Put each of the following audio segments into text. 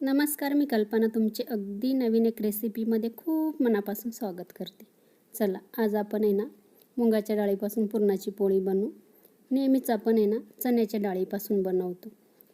नमस्कार मी कल्पना तुमचे अगदी नवीन एक रेसिपीमध्ये खूप मनापासून स्वागत करते. चला आज आपण आहे ना मुगाच्या डाळीपासून पुरणाची पोळी बनवू. नेहमीच आपण आहे ना चण्याच्या डाळीपासून बनवतो.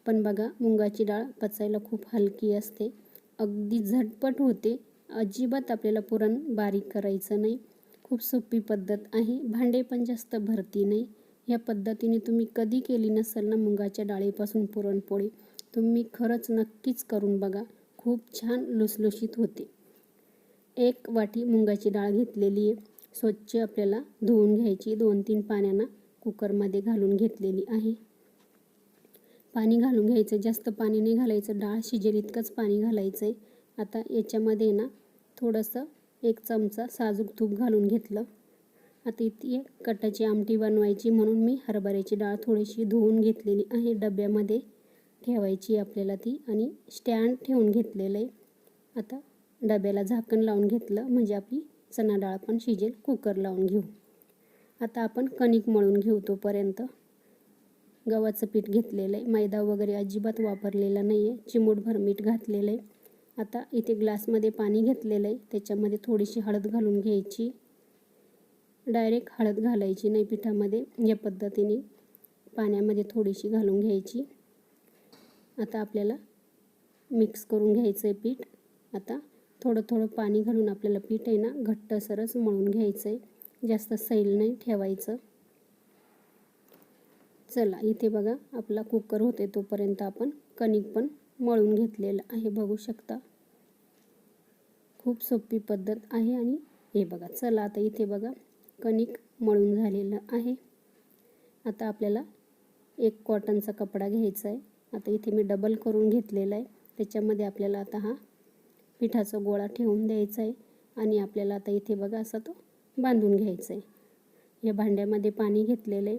पण बघा मुगाची डाळ पचायला खूप हलकी असते. अगदी झटपट होते. अजिबात आपल्याला पुरण बारीक करायचं नाही. खूप सोपी पद्धत आहे. भांडे पण जास्त भरती नाही. या पद्धतीने तुम्ही कधी केली नसेल ना मुगाच्या डाळीपासून पुरणपोळी तुम्ही खरंच नक्कीच करून बघा. खूप छान लुसलुशीत होते. एक वाटी मुंगाची डाळ घेतलेली आहे. स्वच्छ आपल्याला धुवून घ्यायची. दोन तीन पाण्यानं कुकरमध्ये घालून घेतलेली आहे. पाणी घालून घ्यायचं. जास्त पाणी नाही घालायचं. डाळ शिजेल इतकंच पाणी घालायचं आहे आता याच्यामध्ये ना थोडंसं एक चमचा साजूक तूप घालून घेतलं. आता इथे कटाची आमटी बनवायची म्हणून मी हरभऱ्याची डाळ थोडीशी धुवून घेतलेली आहे डब्यामध्ये. ठेवायची आपल्याला ती आणि स्टँड ठेवून घेतलेलं आहे. आता डब्याला झाकण लावून घेतलं म्हणजे आपली चणा डाळ पण शिजेल कुकर लावून घेऊ. आता आपण कणिक मळून घेऊ तोपर्यंत. गव्हाचं पीठ घेतलेलं आहे. मैदा वगैरे अजिबात वापरलेला नाही आहे चिमूटभर मीठ घातलेलं आहे. आता इथे ग्लासमध्ये पाणी घेतलेलं आहे. त्याच्यामध्ये थोडीशी हळद घालून घ्यायची. डायरेक्ट हळद घालायची नाही पिठामध्ये. या पद्धतीने पाण्यामध्ये थोडीशी घालून घ्यायची. आता आपल्याला मिक्स करून घ्यायचं आहे पीठ. आता थोडं थोडं पाणी घालून आपल्याला पीठ आहे ना घट्टसरच मळून घ्यायचं आहे जास्त सैल नाही ठेवायचं. चला इथे बघा आपला कुकर होते तोपर्यंत आपण कणिक पण मळून घेतलेलं आहे बघू शकता. खूप सोपी पद्धत आहे आणि हे बघा चला आता इथे बघा कणिक मळून झालेलं आहे. आता आपल्याला एक कॉटनचा कपडा घ्यायचा आहे आता इथे मी डबल करून घेतलेला आहे. त्याच्यामध्ये आपल्याला आता हा पिठाचा गोळा ठेवून द्यायचा आहे. आणि आपल्याला आता इथे बघा असा तो बांधून घ्यायचा आहे. या भांड्यामध्ये पाणी घेतलेलं आहे.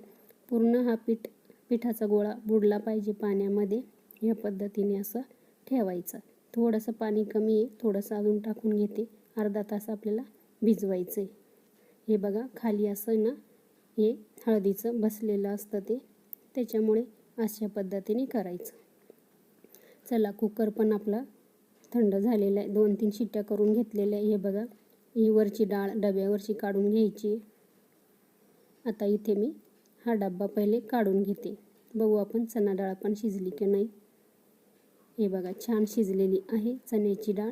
पूर्ण हा पीठ पिठाचा गोळा बुडला पाहिजे पाण्यामध्ये. या पद्धतीने असं ठेवायचं. थोडंसं पाणी कमी आहे. थोडंसं अजून टाकून घेते. अर्धा तास आपल्याला भिजवायचं आहे. हे बघा खाली असं ना हे हळदीचं बसलेलं असतं ते. त्याच्यामुळे अशा पद्धतीने करायचं. चला कुकर पण आपला थंड झालेला आहे. दोन तीन शिट्ट्या करून घेतलेल्या आहे. हे बघा ही वरची डाळ डब्यावरची काढून घ्यायची. आता इथे मी हा डब्बा पहिले काढून घेते. बघू आपण चणा डाळ पण शिजली की नाही. हे बघा छान शिजलेली आहे चण्याची डाळ.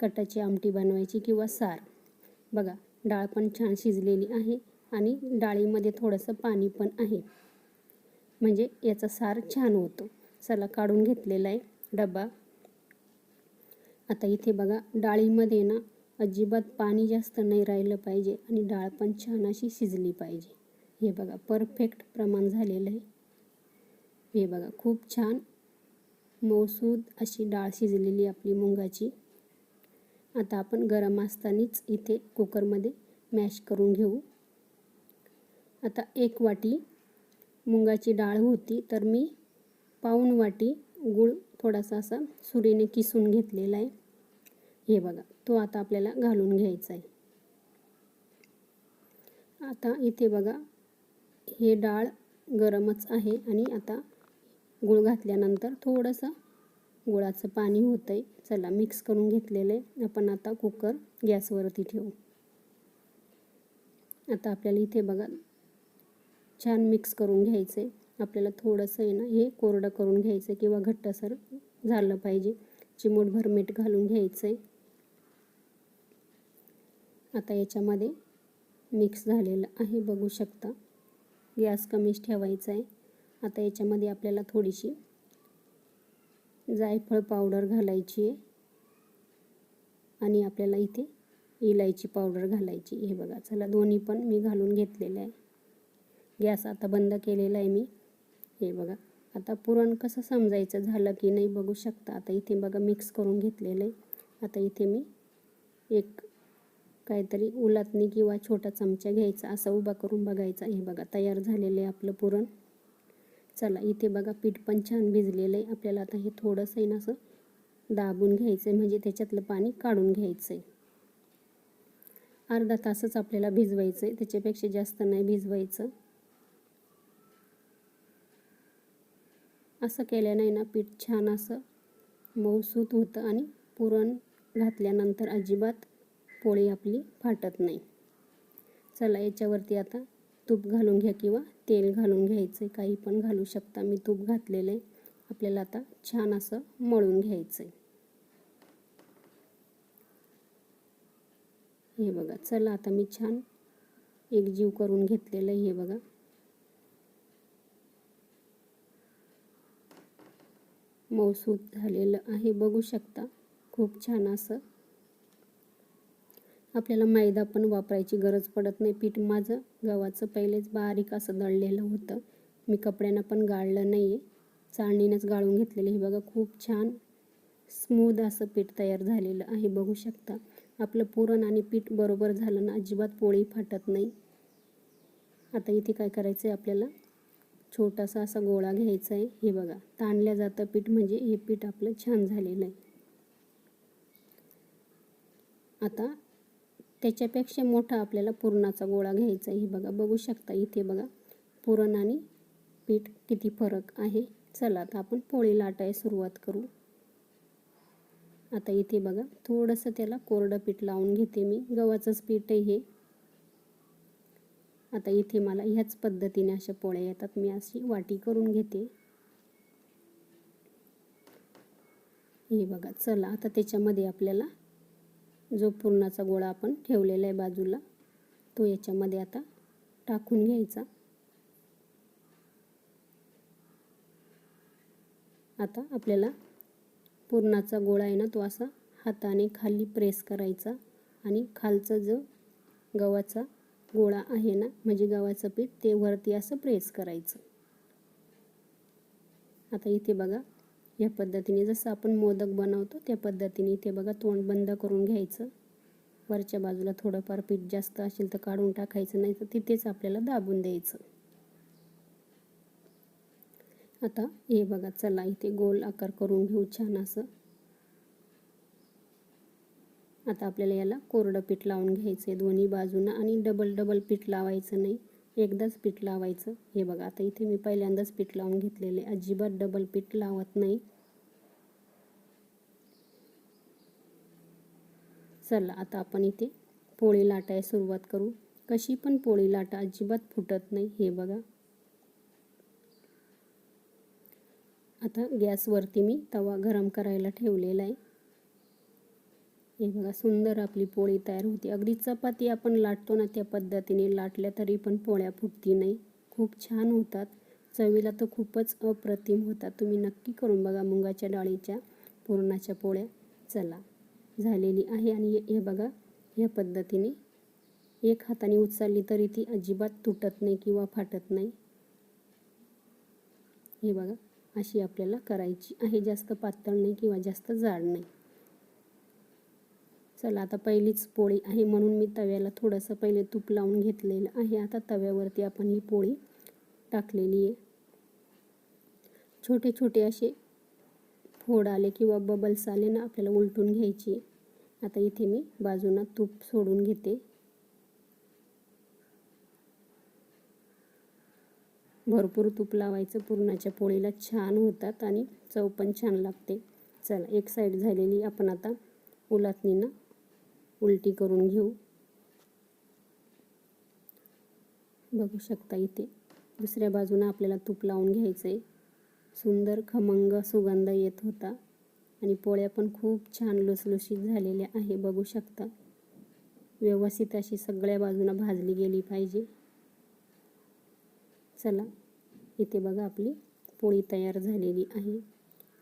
कटाची आमटी बनवायची किंवा सार. बघा डाळ पण छान शिजलेली आहे आणि डाळीमध्ये थोडंसं पाणी पण आहे. म्हणजे याचा सार छान होतो. चला काढून घेतलेला आहे डबा. आता इथे बघा डाळीमध्ये ना अजिबात पाणी जास्त नाही राहिलं पाहिजे आणि डाळ पण छान अशी शिजली पाहिजे. हे बघा परफेक्ट प्रमाण झालेलं आहे. हे बघा खूप छान मौसूद अशी डाळ शिजलेली आपली मुंगाची. आता आपण गरम असतानाच इथे कुकरमध्ये मॅश करून घेऊ. आता एक वाटी मुगाची डाळ होती तर मी पाऊण वाटी गूळ थोडासा असा सुरीने किसून घेतलेला आहे. हे बघा तो आता आपल्याला घालून घ्यायचा आहे. आता इथे बघा हे डाळ गरमच आहे आणि आता गूळ घातल्यानंतर थोडंसं गुळाचं पाणी होतं आहे चला मिक्स करून घेतलेलं आहे. आपण आता कुकर गॅसवरती ठेवू. आता आपल्याला इथे बघा छान मिक्स करून घ्यायचं. आहे आपल्याला थोडंसं आहे ना हे कोरडं करून घ्यायचं आहे किंवा घट्टसर झालं पाहिजे. चिमूटभर मीठ घालून घ्यायचं. आहे आता याच्यामध्ये मिक्स झालेलं आहे बघू शकता. गॅस कमीच ठेवायचा आहे. आता याच्यामध्ये आपल्याला थोडीशी जायफळ पावडर घालायची आहे. आणि आपल्याला इथे इलायची पावडर घालायची हे बघा चला दोन्ही पण मी घालून घेतलेलं आहे. गॅस आता बंद केलेला आहे मी. हे बघा आता पुरण कसं समजायचं झालं की नाही बघू शकता. आता इथे बघा मिक्स करून घेतलेलं आहे. आता इथे मी एक काहीतरी उलातनी किंवा छोटा चमचा घ्यायचा असा उभा करून बघायचा. हे बघा तयार झालेलं आहे आपलं पुरण. चला इथे बघा पीठ पण छान भिजलेलं आहे. आपल्याला आता हे थोडंसं आहे ना असं दाबून घ्यायचं आहे म्हणजे त्याच्यातलं पाणी काढून घ्यायचं आहे अर्धा तासच आपल्याला भिजवायचं आहे त्याच्यापेक्षा जास्त नाही भिजवायचं. असं केल्याने ना पीठ छान असं मऊसूत होतं आणि पुरण घातल्यानंतर अजिबात पोळी आपली फाटत नाही. चला याच्यावरती आता तूप घालून घ्या किंवा तेल घालून घ्यायचं आहे काही पण घालू शकता. मी तूप घातलेलं आहे आपल्याला आता छान असं मळून घ्यायचं आहे हे बघा चला आता मी छान एकजीव करून घेतलेलं आहे हे बघा. मौसूद झालेलं आहे. बघू शकता खूप छान असं. आपल्याला मैदा पण वापरायची गरज पडत नाही. पीठ माझं गव्हाचं पहिलेच बारीक असं दळलेलं होतं. मी कपड्यांना पण गाळलं नाही आहे चाळणीनंच गाळून घेतलेलं हे बघा खूप छान स्मूद असं पीठ तयार झालेलं आहे. बघू शकता आपलं पुरण आणि पीठ बरोबर झालं ना अजिबात पोळी फाटत नाही. आता इथे काय करायचं आहे आपल्याला? छोटासा असा गोळा घ्यायचा आहे. हे बघा ताणल्या जातं पीठ म्हणजे हे पीठ आपलं छान झालेलं आहे. आता त्याच्यापेक्षा मोठा आपल्याला पुरणाचा गोळा घ्यायचा आहे. हे बघा बघू शकता इथे बघा पुरण आणि पीठ किती फरक आहे. चला आता आपण पोळी लाटायला सुरुवात करू. आता इथे बघा थोडंसं त्याला कोरडं पीठ लावून घेते मी. गव्हाचंच पीठ आहे हे. आता इथे मला ह्याच पद्धतीने अशा पोळ्या येतात. मी अशी वाटी करून घेते. हे बघा चला आता त्याच्यामध्ये आपल्याला जो पुरणाचा गोळा आपण ठेवलेला आहे बाजूला तो याच्यामध्ये आता टाकून घ्यायचा. आता आपल्याला पुरणाचा गोळा आहे ना तो असा हाताने खाली प्रेस करायचा आणि खालचा जो गव्हाचा गोळा आहे ना? म्हणजे गव्हाचं पीठ ते वरती असं प्रेस करायचं. आता इथे बघा या पद्धतीने जसं आपण मोदक बनवतो त्या पद्धतीने इथे बघा तोंड बंद करून घ्यायचं. वरच्या बाजूला थोडंफार पीठ जास्त असेल तर काढून टाकायचं नाही तर तिथेच आपल्याला दाबून द्यायचं. आता हे बघा चला इथे गोल आकार करून घेऊ छान असं. आता आपल्याला याला कोरडं पीठ लावून घ्यायचं आहे दोन्ही बाजूनं आणि डबल डबल पीठ लावायचं नाही. एकदाच पीठ लावायचं. हे बघा आता इथे मी पहिल्यांदाच पीठ लावून घेतलेले अजिबात डबल पीठ लावत नाही. चला आता आपण इथे पोळी लाटायला सुरुवात करू. कशी पण पोळी लाटा अजिबात फुटत नाही. हे बघा. आता गॅसवरती मी तवा गरम करायला ठेवलेला आहे. हे बघा सुंदर आपली पोळी तयार होती. अगदी चपाती आपण लाटतो ना त्या पद्धतीने लाटल्या तरी पण पोळ्या फुटती नाही. खूप छान होतात. चवीला तर खूपच अप्रतिम होतात. तुम्ही नक्की करून बघा मुगाच्या डाळीच्या पुरणाच्या पोळ्या. चला झालेली आहे आणि हे बघा ह्या पद्धतीने. एक हाताने उचलली तरी ती अजिबात तुटत नाही किंवा फाटत नाही. हे बघा अशी आपल्याला करायची आहे. जास्त पातळ नाही किंवा जास्त जाड नाही. चला आता पहिलीच पोळी आहे म्हणून मी तव्याला थोडंसं पहिले तूप लावून घेतलेलं आहे. आता तव्यावरती आपण ही पोळी टाकलेली आहे. छोटे छोटे असे फोड आले किंवा बबल्स आले ना आपल्याला उलटून घ्यायची आता इथे मी बाजूनं तूप सोडून घेते. भरपूर तूप लावायचं पुरणाच्या पोळीला छान होतात आणि चव पण छान लागते. चला एक साईड झालेली आपण आता उलातनीनं उलटी करून घेऊ. बघू शकता इथे. दुसऱ्या बाजूनं आपल्याला तूप लावून घ्यायचं आहे सुंदर खमंग सुगंध येत होता. आणि पोळ्या पण खूप छान लुसलुशीत झालेल्या आहे बघू शकता. व्यवस्थित अशी सगळ्या बाजूनं भाजली गेली पाहिजे. चला इथे बघा आपली पोळी तयार झालेली आहे.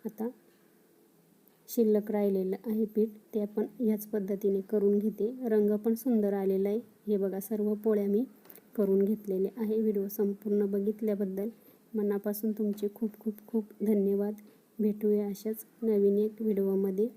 आता शिल्लक राहिलेलं आहे पीठ. ते आपण ह्याच पद्धतीने करून घेते. रंग पण सुंदर आलेला आहे. हे बघा सर्व पोळ्या मी करून घेतलेले आहे. व्हिडिओ संपूर्ण बघितल्याबद्दल मनापासून तुमचे खूप खूप खूप धन्यवाद. भेटूया अशाच नवीन एक व्हिडिओमध्ये.